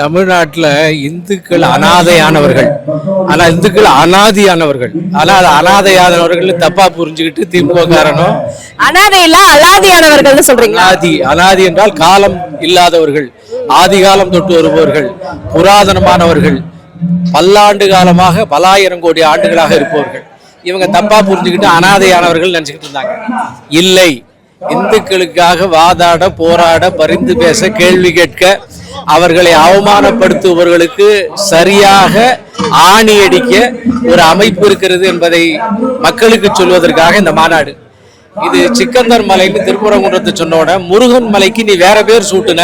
தமிழ்நாட்டில் இந்துக்கள் அனாதையானவர்கள். ஆனா இந்துக்கள் அனாதியானவர்கள். ஆனா அது அனாதையானவர்கள் தப்பா புரிஞ்சுக்கிட்டு திமுக காரனும் அனாதை இல்ல அலாதியானவர்கள்னு சொல்றீங்களா? அனாதி அனாதி என்றால் காலம் இல்லாதவர்கள் ஆதி காலம் தொட்டு வருபவர்கள் புராதனமானவர்கள் பல்லாண்டு காலமாக பலாயிரம் கோடி ஆண்டுகளாக இருப்பவர்கள். இவங்க தப்பா புரிஞ்சுக்கிட்டு அனாதையானவர்கள் நினைச்சுக்கிட்டு இருந்தாங்க. இல்லை. இந்துக்களுக்காக வாதாட போராட பரிந்து பேச கேள்வி கேட்க அவர்களை அவமானப்படுத்துபவர்களுக்கு சரியாக ஆணி அடிக்க ஒரு அமைப்பு இருக்கிறது என்பதை மக்களுக்கு சொல்வதற்காக இந்த மாநாடு. இது சிக்கந்தர் மலைன்னு திருப்பரங்குன்றத்தை சொன்னோட முருகன் மலைக்கு நீ வேற பேர் சூட்டுன.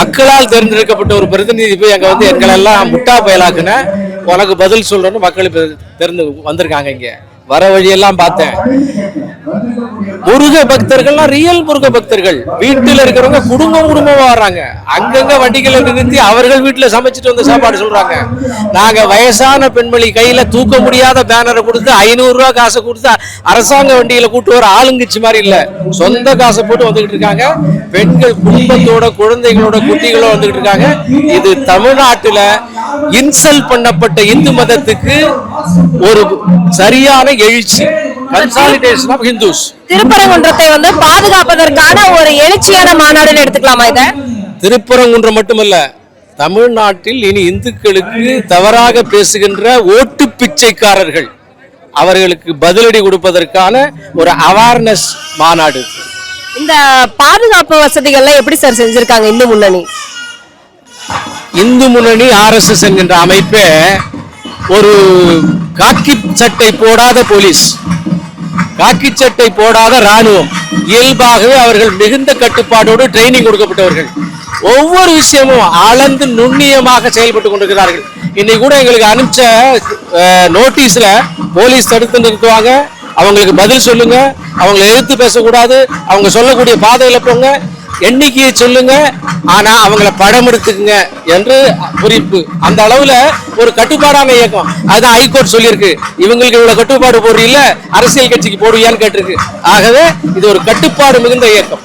மக்களால் தேர்ந்தெடுக்கப்பட்ட ஒரு பிரதிநிதி போய் அங்கே வந்து எங்களெல்லாம் முட்டா பயலாக்குன. உனக்கு பதில் சொல்றேன்னு மக்கள் தெரிந்து வந்திருக்காங்க இங்கே. வர வழியெல்லாம் பார்த்தேன். முருக பக்தர்கள்லாம் ரியல் முருக பக்தர்கள் வீட்டில் இருக்கிறவங்க குடும்பம் குடும்பமா வர்றாங்க. அங்கங்க வண்டிகளை நிறுத்தி அவர்கள் வீட்டில் சமைச்சிட்டு வந்து சாப்பாடு சொல்றாங்க. நாங்க வயசான பெண்மணி கையில தூக்க முடியாத பேனரை கொடுத்து ஐநூறு ரூபாய் காசை கொடுத்து அரசாங்க வண்டியில கூட்டு வர ஆளுங்கட்சி மாதிரி இல்ல. சொந்த காசை போட்டு வந்துகிட்டு இருக்காங்க. பெண்கள் குடும்பத்தோட குழந்தைகளோட குட்டிகளோட வந்துகிட்டு இருக்காங்க. இது தமிழ்நாட்டுல இன்சல்ட் பண்ணப்பட்ட இந்து மதத்துக்கு ஒரு சரியான எழுச்சி. கன்சாலிடேஷன் ஆஃப் ஹிந்துஸ் திருப்பரங்குன்றத்தை வந்து பாதுகாப்பதற்கான ஒரு எழுச்சியான மாநாடுன்னு எடுத்துக்கலாமா இத? திருப்பரங்குன்றம் மட்டுமல்ல தமிழ்நாட்டில் இனி இந்துக்களுக்கு தவறாக பேசுகின்ற ஓட்டு பிச்சைக்காரர்கள் அவர்களுக்கு பதிலடி கொடுப்பதற்கான ஒரு அவேர்னஸ் மாநாடு. இந்த பாதுகாப்பு வசதிகள்லாம் எப்படி சார் செஞ்சிருக்காங்க இந்து முன்னணி? இந்து முன்னணி ஆர்எஸ்எஸ் என்கின்ற அமைப்பே ஒரு காக்கி சட்டை போடாத போலீஸ் காக்கி சட்டை போடாத ராணுவம் இயல்பாகவே அவர்கள் மிகுந்த கட்டுப்பாடோடு ட்ரைனிங் கொடுக்கப்பட்டவர்கள். ஒவ்வொரு விஷயமும் அளந்து நுண்ணியமாக செயல்பட்டு கொண்டிருக்கிறார்கள். இன்னைக்கு கூட எங்களுக்கு அனுப்பிச்ச நோட்டீஸ்ல போலீஸ் தடுத்து நிறுத்துவாங்க. அவங்களுக்கு பதில் சொல்லுங்க. அவங்களை எழுத்து பேசக்கூடாது. அவங்க சொல்லக்கூடிய பாதையில போங்க. எண்ணிக்கையை சொல்லுங்க. ஆனா அவங்கள படம் எடுத்துக்குங்க என்று குறிப்பு. அந்த அளவுல ஒரு கட்டுப்பாடான இயக்கம். அதுதான் ஹைகோர்ட் சொல்லியிருக்கு. இவங்களுக்கு இவ்வளவு கட்டுப்பாடு போடுறீல்ல? அரசியல் கட்சிக்கு போடுவியான்னு கேட்டிருக்கு. ஆகவே இது ஒரு கட்டுப்பாடு மிகுந்த இயக்கம்.